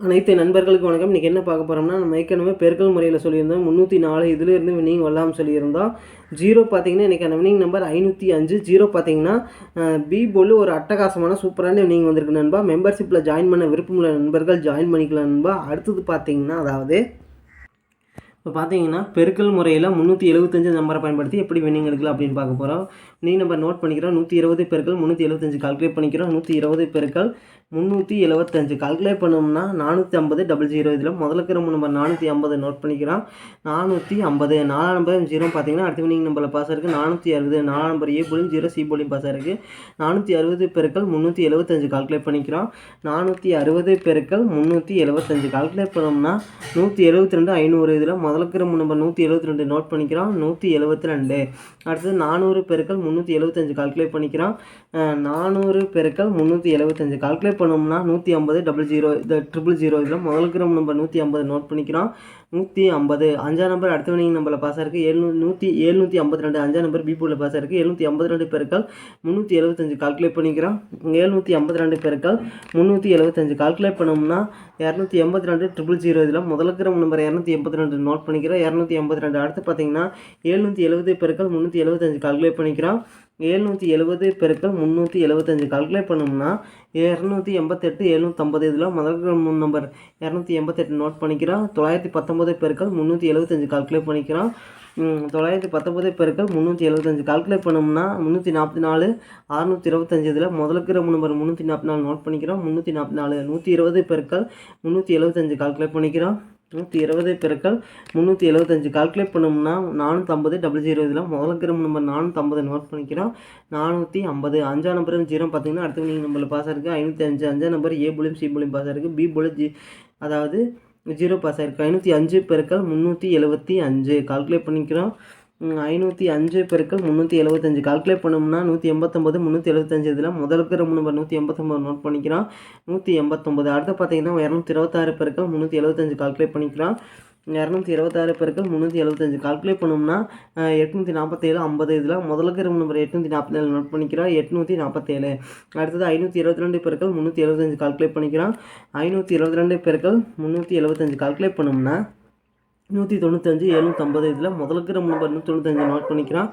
அனைத்து நண்பர்களுக்கு வணக்கம். இன்றைக்கி என்ன பார்க்க போகிறோம்னா நம்ம ஏற்கனவே பெருக்கல் முறையில் சொல்லியிருந்தோம். முந்நூற்றி நாலு இதிலிருந்து வினிங் வரலாம்னு சொல்லியிருந்தோம். ஜீரோ பார்த்தீங்கன்னா இன்றைக்கான வினிங் நம்பர் ஐநூற்றி அஞ்சு. ஜீரோ பார்த்தீங்கன்னா பி போல் ஒரு அட்டகாசமான சூப்பரான வினிங் வந்திருக்கு நண்பா. மெம்பர்ஷிப்பில் ஜாயின் பண்ண விருப்பமுள்ள நண்பர்கள் ஜாயின் பண்ணிக்கலாம் நண்பா. அடுத்தது பார்த்தீங்கன்னா அதாவது இப்போ பார்த்தீங்கன்னா பெருக்கல் முறையில் முந்நூற்றி எழுபத்தஞ்சு நம்பரை பயன்படுத்தி எப்படி வினிங் எடுக்கலாம் அப்படின்னு பார்க்க போகிறோம் நீ நம்பர் நோட் பண்ணிக்கிறோம். நூற்றி இருபது பெருக்கள் முந்நூற்றி எழுபத்தஞ்சு கால்குலேட் பண்ணிக்கிறோம். நூற்றி இருபது பெருக்கள் முந்நூற்றி எழுபத்தஞ்சு கால்குலேட் பண்ணோம்னா நானூற்றி ஐம்பது டபுள் ஜீரோ இதில் முதல்ல இருக்கிற நம்பர் நானூற்றி ஐம்பது நோட் பண்ணிக்கிறோம். நானூற்றி ஐம்பது நாலாம் நம்பர் ஜீரோ பார்த்தீங்கன்னா அடுத்த வினிங் நம்பரில் பாஸ் இருக்குது நானூற்றி அறுபது நாலாம் நம்பர் ஏ போலியும் ஜீரோ சி போலியும் பாஸ் இருக்குது நானூற்றி அறுபது பெருக்கள் முந்நூற்றி எழுபத்தஞ்சு கால்குலேட் பண்ணிக்கிறோம். நானூற்றி அறுபது பெருக்கள் முந்நூற்றி எழுபத்தஞ்சு கால்குலேட் பண்ணோம்னா நூற்றி எழுபத்தி ரெண்டு ஐநூறு இதில் முதல்ல இருக்கிற நம்பர் நூற்றி எழுபத்தி ரெண்டு நோட் பண்ணிக்கிறோம். நூற்றி எழுபத்தி ரெண்டு அடுத்தது நானூறு பெருக்கள் முந்நூற்றி எழுபத்தஞ்சு கால்குலேட் பண்ணிக்கிறான். நானூறு பெருக்கள் முந்நூற்றி எழுபத்தஞ்சு கால்குலேட் பண்ணோம்னா நூற்றி ஐம்பது டபுள் ஜீரோ இந்த ட்ரிபிள் ஜீரோ இதில் முதல் இருக்கிற நம்பர் நூற்றி ஐம்பது நோட் பண்ணிக்கிறோம். நூற்றி ஐம்பது. அஞ்சாம் நம்பர் அடுத்த வினிங் நம்பரில் பாஸ் இருக்குது எழுநூ நூற்றி எழுநூற்றி ஐம்பத்தி ரெண்டு அஞ்சாம் நம்பர் பிபூவில் பாஸ் இருக்குது எழுநூற்றி ஐம்பத்தி ரெண்டு பெருக்கள் முந்நூற்றி எழுபத்தஞ்சு கால்குலேட் பண்ணிக்கிறோம். எழுநூற்றி ஐம்பத்தி ரெண்டு பெருக்கள் முந்நூற்றி எழுபத்தஞ்சு கால்குலேட் பண்ணோம்னா இரநூத்தி எண்பத்தி ரெண்டு ட்ரிபிள் ஜீரோ இதில் முதல் கிரம் நம்பர் இரநூத்தி எண்பத்தி ரெண்டு நோட் பண்ணிக்கிறோம். இரநூத்தி எண்பத்தி ரெண்டு அடுத்து பார்த்தீங்கன்னா எழுநூற்றி எழுபது பெருக்கள் முந்நூற்றி எழுபத்தஞ்சு கால்குலேட் பண்ணிக்கிறோம். எழுநூற்றி எழுபது பெருக்கள் முந்நூற்றி எழுபத்தஞ்சு கால்குலேட் பண்ணோம்னா இரநூத்தி எண்பத்தெட்டு எழுநூற்றம்பது இதில் முதல் மூணு நம்பர் இரநூத்தி எண்பத்தெட்டு நோட் பண்ணிக்கிறோம் தொள்ளாயிரத்தி பத்தொம்பது பெருக்கள் முந்நூற்றி எழுபத்தஞ்சு கால்குலேட் பண்ணிக்கிறோம் தொள்ளாயிரத்தி பத்தொம்பது பெருக்கள் முந்நூற்றி எழுபத்தஞ்சு கால்குலேட் பண்ணோம்னா முந்நூற்றி நாற்பத்தி நாலு அறுநூற்றி இருபத்தஞ்சு. இதில் முதலுக்கு ரொம்ப நம்பர் முந்நூற்றி நாற்பத்தி நாலு நோட் பண்ணிக்கிறோம் முந்நூற்றி நாற்பத்தி நாலு நூற்றி இருபது பெருக்கள் முந்நூற்றி எழுபத்தஞ்சு கால்குலேட் பண்ணிக்கிறோம் நூற்றி இருபது பெருக்கள் முந்நூற்றி எழுபத்தஞ்சு கால்குலேட் பண்ணோம்னா நானூற்றம்பது டபுள் ஜீரோ இதில் முதல்ல இருக்கிற நம்பர் நானூற்றம்பது நோட் பண்ணிக்கிறோம். நானூற்றி ஐம்பது. அஞ்சாம் நம்பர் ஜீரோ பார்த்தீங்கன்னா அடுத்த நீங்கள் நம்பரில் பாஸ் இருக்குது ஐநூற்றி அஞ்சு அஞ்சாம் நம்பர் ஏ புலியும் சி புலியும் பாஸ் இருக்குது பி புல ஜி அதாவது ஜீரோ பாஸ் ஆயிருக்கு. ஐநூற்றி அஞ்சு பெருக்கள் முந்நூற்றி எழுபத்தி அஞ்சு. கால்குலேட் பண்ணிக்கிறோம். ஐநூற்றி அஞ்சு பெருக்கள் முந்நூற்றி எழுபத்தஞ்சு கால்குலேட் பண்ணோம்னா நூற்றி எண்பத்தொம்பது முந்நூற்றி எழுபத்தஞ்சு இதில் முதல்ல இருக்கிற நம்பர் நூற்றி எண்பத்தொம்பது நோட் பண்ணிக்கிறோம் நூற்றி எண்பத்தொம்பது அடுத்து பார்த்தீங்கன்னா இரநூத்தி இருபத்தாறு பெருக்கள் முந்நூற்றி எழுபத்தஞ்சு கால்குலேட் பண்ணிக்கிறோம் இரநூத்தி இருபத்தாறு பெருக்கள் முந்நூற்றி எழுபத்தஞ்சு கால்குலேட் பண்ணோம்னா எட்நூற்றி நாற்பத்தேழு ஐம்பது இதில் முதலுக்கு இருக்கிற நம்பர் எட்நூற்றி நாற்பத்தேழு நோட் பண்ணிக்கிறோம் எட்நூற்றி நாற்பத்தேழு அடுத்தது ஐநூற்றி இருபத்தி ரெண்டு பெருக்கள் முந்நூற்றி எழுபத்தஞ்சு கால்குலேட் பண்ணிக்கிறோம் ஐநூற்றி இருபத்தி ரெண்டு பெருக்கள் முந்நூற்றி எழுபத்தஞ்சு கால்குலேட் பண்ணோம்னா நூற்றி தொண்ணூத்தஞ்சு எழுநூற்றம்பது இதில் முதல்ல இருக்கிற நம்பர் நூற்றி தொண்ணூத்தஞ்சு நோட் பண்ணிக்கிறான்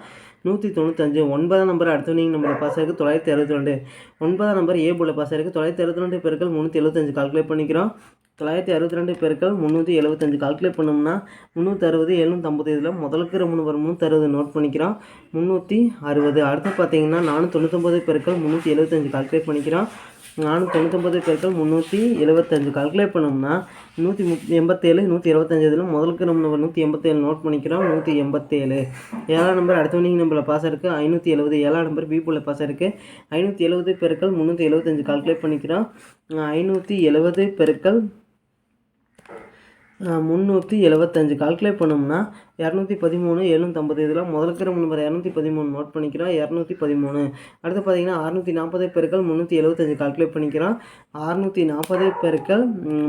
நூற்றி தொண்ணூத்தஞ்சு ஒன்பதாம் நம்பர் அடுத்த நீங்கள் நம்பரில் பாஸ் ஆகிருக்கு தொள்ளாயிரத்தி அறுபத்தி ரெண்டு. ஒன்பதாம் நம்பர் ஏ போல பாஸ் ஆகிருக்கு தொள்ளாயிரத்தி அறுபத்தி ரெண்டு பெருக்கள் முந்நூற்றி எழுபத்தஞ்சு கால்குலேட் பண்ணிக்கிறோம். தொள்ளாயிரத்தி அறுபத்தி ரெண்டு பேருக்கள் முந்நூற்றி எழுபத்தஞ்சு கால்குலேட் பண்ணோம்னா முந்நூற்றி அறுபது எழுநூற்றம்பது இதில் முதலுக்கு ரொம்ப நம்பர் முந்நூற்றி அறுபது நோட் பண்ணிக்கிறோம். முந்நூற்றி அறுபது. அடுத்து பார்த்தீங்கன்னா நானூற்றி தொண்ணூற்றொம்பது பெருக்கள் முந்நூற்றி எழுபத்தஞ்சு கால்குலேட் பண்ணிக்கிறோம். நானூற்றி தொண்ணூத்தொம்பது பெருக்கள் முந்நூற்றி எழுபத்தஞ்சு கால்குலேட் பண்ணோம்னா நூற்றி முப் எண்பத்தேழு நூற்றி இருபத்தஞ்சு இதில் முதலுக்கு நம்ம நூற்றி எண்பத்தேழு நோட் பண்ணிக்கிறோம். நூற்றி எண்பத்தேழு. ஏழாம் நம்பர் அடுத்த வினிங் நம்பரில் பாஸ் இருக்குது ஐநூற்றி எழுபது ஏழாம் நம்பர் பி பாஸ் இருக்குது ஐநூற்றி எழுபது பெருக்கள் முந்நூற்றி எழுபத்தஞ்சு கால்குலேட் பண்ணிக்கிறோம். ஐநூற்றி எழுபது பெருக்கள் முந்நூற்றி எழுபத்தஞ்சு கால்குலேட் பண்ணோம்னா இரநூத்தி பதிமூணு எழுநூற்றம்பது இதில் முதலுக்கிற நம்பர் இரநூத்தி பதிமூணு நோட் பண்ணிக்கிறோம். இரநூத்தி பதிமூணு. அடுத்து பார்த்தீங்கன்னா அறுநூற்றி நாற்பது பெருக்கள் முந்நூற்றி எழுபத்தஞ்சு கால்குலேட் பண்ணிக்கிறோம். அறுநூற்றி நாற்பது பெருக்கள்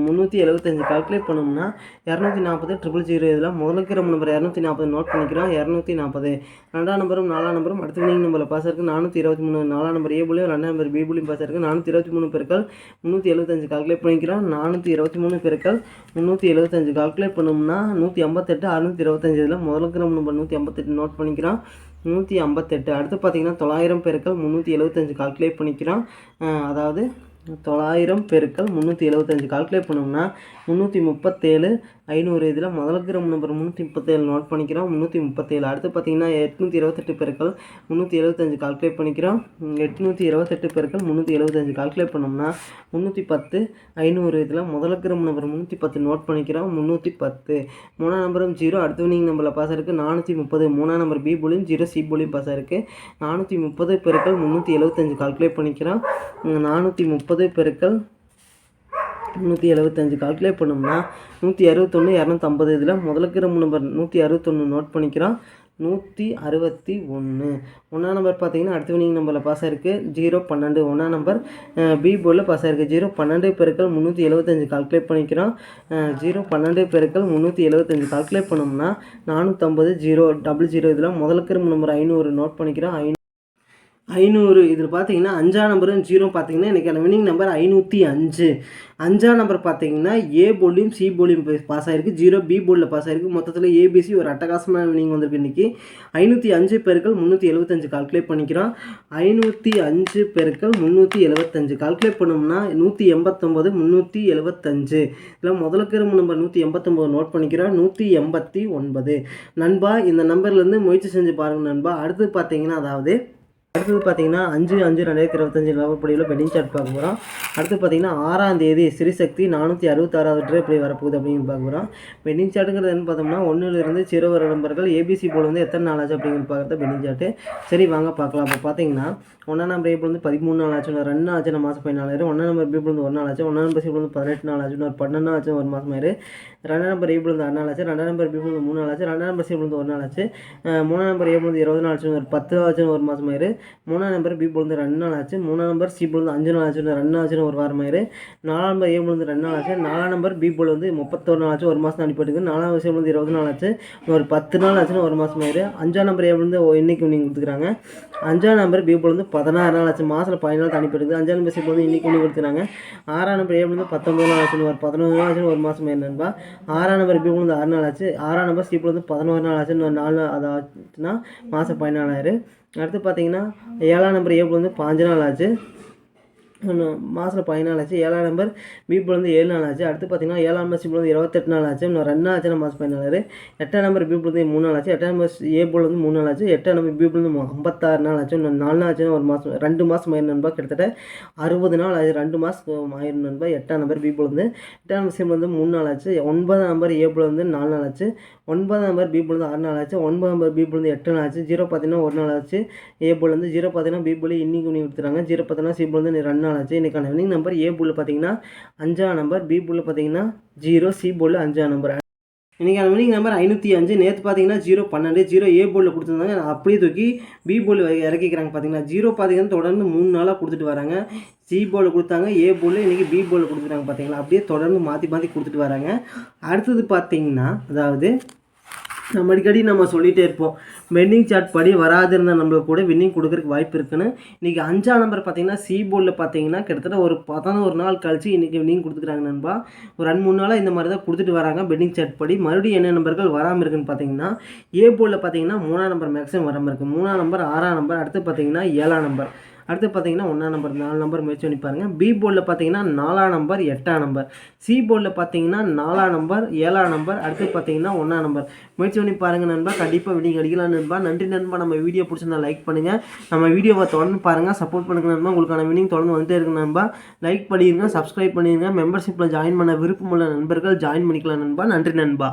முந்நூற்றி எழுபத்தஞ்சு கால்குலேட் பண்ணோம்னா இரநூத்தி நாற்பது ட்ரிபிள் ஜீரோ இதில் முதலுக்கிற நம்பர் இரநூத்தி நாற்பது நோட் பண்ணிக்கிறோம். இரநூத்தி நாற்பது. ரெண்டாம் நம்பரும் நாலாம் நம்பரும் அடுத்த வினிங் நம்பரில் பாஸ் இருக்குது நானூற்றி இருபத்தி மூணு. நாலாம் நம்பர் ஏ புள்ளியும் ரெண்டாம் நம்பர் பி புள்ளியும் பாஸ் இருக்குது நானூற்றி இருபத்தி மூணு பெருக்கள் முந்நூற்றி எழுபத்தஞ்சு கால்குலேட் பண்ணிக்கிறோம். நானூற்றி இருபத்தி மூணு பெருக்கள் முந்நூற்றி எழுபத்தஞ்சு கால்குலேட் பண்ணோம்னா நூற்றி ஐம்பத்தெட்டு அறுநூற்றி இருபத்தஞ்சு இதில் முதல்ல நம்ம நூற்றி ஐம்பத்தெட்டு நோட் பண்ணிக்கிறோம். நூற்றி ஐம்பத்தெட்டு. அடுத்து பார்த்தீங்கன்னா தொள்ளாயிரம் பேருக்கள் முந்நூற்றி எழுபத்தஞ்சு கால்குலேட் பண்ணிக்கிறோம். அதாவது தொள்ளாயிரம் பெருக்கள் முந்நூற்றி எழுபத்தஞ்சு கால்குலேட் பண்ணோம்னா முந்நூற்றி முப்பத்தேழு ஐநூறு. இதில் முதல் இருக்கிற நம்பர் முந்நூற்றி முப்பத்தேழு நோட் பண்ணிக்கிறோம். முந்நூற்றி முப்பத்தேழு. அடுத்து பார்த்தீங்கன்னா எட்நூற்றி இருபத்தெட்டு பெருக்கள் முந்நூற்றி எழுபத்தஞ்சு கால்குலேட் பண்ணிக்கிறோம். எட்நூற்றி இருபத்தெட்டு பெருக்கள் முந்நூற்றி எழுபத்தஞ்சு கால்குலேட் பண்ணோம்னா முந்நூற்றி பத்து ஐநூறு. இதில் முதல் இருக்கிற நம்பர் முந்நூற்றி பத்து நோட் பண்ணிக்கிறோம். முந்நூற்றி பத்து. மூணாம் நம்பரும் ஜீரோ அடுத்து நீங்கள் நம்பரில் பாஸ் இருக்குது நானூற்றி முப்பது. மூணாம் நம்பர் பி போலியும் ஜீரோ சி போலியும் பாஸ் இருக்குது நானூற்றி முப்பது பெருக்கள் முந்நூற்றி எழுபத்தஞ்சு கால்குலேட் பண்ணிக்கிறோம். நானூற்றி முப்பது முப்பது பெருக்கள் முந்நூற்றி எழுபத்தஞ்சு கால்குலேட் பண்ணோம்னா நூற்றி அறுபத்தொன்று இரநூத்தம்பது. இதில் முதல்ல இருக்கிற நம்பர் நூற்றி அறுபத்தொன்று நோட் பண்ணிக்கிறோம். நூற்றி அறுபத்தி ஒன்று ஒன்றாம் நம்பர் பார்த்தீங்கன்னா அடுத்த வினிங் நம்பரில் பாஸ் ஆயிருக்கு. ஜீரோ பன்னெண்டு. ஒன்றாம் நம்பர் பி போர்டில் பாஸ் ஆயிருக்கு. ஜீரோ பன்னெண்டு பெருக்கள் முந்நூற்றி எழுபத்தஞ்சு கால்குலேட் பண்ணிக்கிறோம். ஜீரோ பன்னெண்டு பெருக்கள் முந்நூற்றி எழுபத்தஞ்சு கால்குலேட் பண்ணோம்னா நானூற்றம்பது ஜீரோ டபுள் ஜீரோ இதில் முதலுக்கு இருக்கிற நம்பர் ஐநூறு நோட் பண்ணிக்கிறோம். ஐநூறு ஐநூறு. இதில் பார்த்தீங்கன்னா அஞ்சாம் நம்பரும் ஜீரோ பார்த்தீங்கன்னா எனக்கு வினிங் நம்பர் ஐநூற்றி அஞ்சு. அஞ்சாம் நம்பர் பார்த்தீங்கன்னா ஏ போலியும் சி போலியும் பாஸ் ஆகிருக்கு ஜீரோ பி போர்டில் பாஸ் ஆகிருக்கு மொத்தத்தில் ஏபிசி ஒரு அட்டகாசமான வினிங் வந்திருக்கு இன்றைக்கி ஐநூற்றி அஞ்சு பெருக்கள் முந்நூற்றி எழுபத்தஞ்சு கால்குலேட் பண்ணிக்கிறோம். ஐநூற்றி அஞ்சு பெருக்கள் முந்நூற்றி எழுபத்தஞ்சு கால்குலேட் பண்ணோம்னா நூற்றி எண்பத்தொம்போது முந்நூற்றி எழுபத்தஞ்சு இல்லை முதலுக்கு நம்பர் நூற்றி எண்பத்தொம்போது நோட் பண்ணிக்கிறோம். நூற்றி எண்பத்தி ஒன்பது. நண்பா இந்த நம்பர்லேருந்து முயற்சி செஞ்சு பாருங்கள் நண்பா. அடுத்து பார்த்தீங்கன்னா அதாவது அடுத்தது பார்த்தீங்கன்னா அஞ்சு அஞ்சு ரெண்டாயிரத்தி இருபத்தஞ்சு நவம்படியில் பெட்டிங் சார்ட் பார்க்க போகிறோம் அடுத்து பார்த்தீங்கன்னா ஆறாம் தேதி ஸ்ரீசக்தி நானூற்றி அறுபத்தாறாவது ட்ரே எப்படி வரப்போகுது அப்படின்னு பார்க்க போகிறோம் பெட்டிங் சார்ட்டுங்கிறது என்ன பார்த்தோம்னா ஒன்றுலேருந்து சிறு வர நம்பர்கள் ஏபிசி போல் வந்து எத்தனை நாள் ஆச்சு அப்படிங்கிறது பார்க்குறது பெட்டிங் சார்ட்டு சரி வாங்க பார்க்கலாம். அப்போ பார்த்தீங்கன்னா ஒன்றாம் நம்பர் ஏபிள் வந்து பதிமூணு நாள் ஆச்சு ரெண்டு ஆச்சு மாதம் பதினாலாயிரம் ஒன்றாம் நம்பர் பீபிள் வந்து ஒரு நாள் ஆச்சு ஒன்றாம் நம்பர் சீபிள் வந்து பதினெட்டு நாள் ஆச்சு ஒரு பன்னெண்டு ஆச்சு ஒரு மாதம் ஆயிரு. ரெண்டாம் நம்பர் ஏபிள் வந்து ஆறு நாள் ஆச்சு. ரெண்டாம் நம்பர் பீபிள் வந்து மூணு நாள் ஆச்சு. ரெண்டாம் நம்பர் சீபிள் வந்து ஒரு நாள் ஆச்சு. மூணாம் நம்பர் ஏபிள் வந்து இருபது நாள் ஆச்சு ஒரு பத்து ஆச்சு ஒரு மாதம் ஆயிரு. மூணாம் நம்பர் பி வந்து ரெண்டு நாள் ஆச்சு. மூணாம் நம்பர் சி வந்து அஞ்சு நாள் ஆச்சு ரெண்டு நாள் ஆச்சுன்னு ஒரு வாரம் ஆயிரு. நாலாம் நம்பர் ஏ வந்து ரெண்டு நாள் ஆச்சு. நாலாம் நம்பர் பி வந்து முப்பத்தொரு நாள் ஆச்சு. ஒரு மாதம் அனுப்பிட்டு நாலாம் விஷயம் வந்து இருபது நாள் ஆச்சு. ஒரு பத்து நாள் ஆச்சுன்னு ஒரு மாதம் ஆயிரு. அஞ்சாம் நம்பர் ஏ பொழுது இன்னைக்கு நீங்கள் கொடுத்துக்கிறாங்க. அஞ்சாம் நம்பர் பி வந்து பதினாறு நாள் ஆச்சு. மாதத்தில் பதினாலு அனுப்பிடுது அஞ்சாம் நம்பர் சி வந்து இன்னைக்கு ஒன்று கொடுத்துறாங்க ஆறாம் நம்பர் ஏ வந்து பத்தொம்பது நாள் ஆச்சுன்னு ஒரு பதினொன்று நாள் ஆச்சுன்னு ஒரு மாதம் ஆயிரு நண்பா. ஆறாம் நம்பர் பி வந்து ஆறு நாள் ஆச்சு. ஆறாம் நம்பர் சி வந்து பதினோரு நாள் ஆச்சுன்னு ஒரு நாலு நாள் அது ஆச்சுன்னா மாதம் பதினாலாயிரம். அடுத்து பார்த்தீங்கன்னா ஏழாம் நம்பர் ஏ வந்து பாஞ்சு நாள் ஆச்சு. மாதத்தில் பதினாலு ஆச்சு ஏழாம் நம்பர் பி வந்து ஏழு நாள் ஆச்சு அடுத்து பார்த்தீங்கன்னா ஏழாம் நம்பர் சி வந்து இருபத்தெட்டு நாள் ஆச்சு இன்னும் ரெண்டு நாள் ஆச்சு மாதம் பதினாலு எட்டாம் நம்பர் பி வந்து மூணு நாள் ஆச்சு எட்டாம் நம்பர் ஏ போல் வந்து மூணு நாள் ஆச்சு எட்டாம் நம்பர் பி வந்து ஐம்பத்தாறு நாள் ஆச்சு இன்னும் நாலு நாள் ஆச்சுன்னா ஒரு மாதம் ரெண்டு மாதம் ஆயிரம் நண்பா கிட்டத்தட்ட அறுபது நாள் ஆச்சு ரெண்டு மாதம் ஆயிரம் நண்பா எட்டாம் நம்பர் பி வந்து எட்டாம் நம்பர் சி வந்து மூணு நாள் ஆச்சு ஒன்பதாம் நம்பர் ஏ வந்து நாலு நாள் ஆச்சு ஒன்பதாம் நம்பர் பி வந்து ஆறு நாள் ஆச்சு ஒன்பதாம் நம்பர் பி வந்து எட்டு நாள் ஆச்சு ஜீரோ பார்த்தீங்கன்னா ஒரு நாள் ஆச்சு ஏ வந்து ஜீரோ பார்த்தீங்கன்னா பி போல் இன்னைக்கு பண்ணி கொடுத்துறாங்க ஜீரோ பார்த்தீங்கன்னா சி வந்து ரெண்டு நாள் ஆச்சு. இன்றைக்கான வினிங் நம்பர் ஏ புல்ல பார்த்தீங்கன்னா அஞ்சாம் நம்பர் பி புல்ல பார்த்தீங்கன்னா ஜீரோ சி போல் அஞ்சாம் நம்பர் இன்றைக்கான வினிங் நம்பர் ஐநூற்றி அஞ்சு. நேற்று பார்த்தீங்கன்னா ஜீரோ பன்னெண்டு. ஜீரோ ஏ போர்டில் கொடுத்துருந்தாங்க. அப்படியே தூக்கி பி போர்டில் இறக்கிக்கிறாங்க பார்த்தீங்கன்னா ஜீரோ பார்த்தீங்கன்னா தொடர்ந்து மூணு நாளாக கொடுத்துட்டு வராங்க. சி போர்டில் கொடுத்தாங்க. ஏ போர்டில் இன்றைக்கி பி போர்டில் கொடுத்துட்டாங்க பார்த்தீங்களா அப்படியே தொடர்ந்து மாற்றி மாற்றி கொடுத்துட்டு வராங்க. அடுத்தது பார்த்தீங்கன்னா அதாவது நம்ம அடிக்கடி நம்ம சொல்லிகிட்டே இருப்போம். பெண்டிங் சார்ட் படி வராதிருந்த நம்மளுக்கு கூட வின்னிங் கொடுக்குறதுக்கு வாய்ப்பு இருக்குன்னு. இன்றைக்கி அஞ்சாம் நம்பர் பார்த்தீங்கன்னா சி போர்டில் பார்த்தீங்கன்னா கிட்டத்தட்ட ஒரு பதினோரு நாள் கழிச்சு இன்றைக்கி வின்னிங் கொடுத்துக்கிறாங்க நண்பா. ஒரு ரெண்டு மூணு நாளாக இந்த மாதிரி தான் கொடுத்துட்டு வராங்க பெண்டிங் சார்ட் படி. மறுபடியும் என்ன நம்பர்கள் வராமல் இருக்குன்னு பார்த்தீங்கன்னா ஏ போர்டில் பார்த்தீங்கன்னா மூணாம் நம்பர் மேக்ஸிமம் வராமல் இருக்குது மூணாம் நம்பர் ஆறாம் நம்பர் அடுத்து பார்த்தீங்கன்னா ஏழாம் நம்பர் அடுத்து பார்த்தீங்கன்னா ஒன்றாம் நம்பர் நாலு நம்பர் முயற்சி பண்ணி பாருங்கள் பி போர்டில் பார்த்தீங்கன்னா நாலாம் நம்பர் எட்டாம் நம்பர். சி போர்டில் பார்த்தீங்கன்னா நாலாம் நம்பர் ஏழாம் நம்பர். அடுத்து பார்த்தீங்கன்னா ஒன்றாம் நம்பர். முயற்சி பண்ணி பாருங்கள் நண்பா. கண்டிப்பாக விடிங்க அடிக்கலாம் நண்பா. நன்றி நண்பா. நம்ம வீடியோ பிடிச்சிருந்தா லைக் பண்ணுங்கள் நம்ம வீடியோவை தொடர்ந்து பாருங்கள் சப்போர்ட் பண்ணுங்க நண்பா. உங்களுக்கான வினிங் தொடர்ந்து வந்துட்டே இருக்கு நண்பா. லைக் பண்ணிடுங்க சப்ஸ்கிரைப் பண்ணிடுங்க மெம்பர்ஷிப்பில் ஜாயின் பண்ண விருப்பமுள்ள நண்பர்கள் ஜாயின் பண்ணிக்கலாம் நண்பா. நன்றி நண்பா.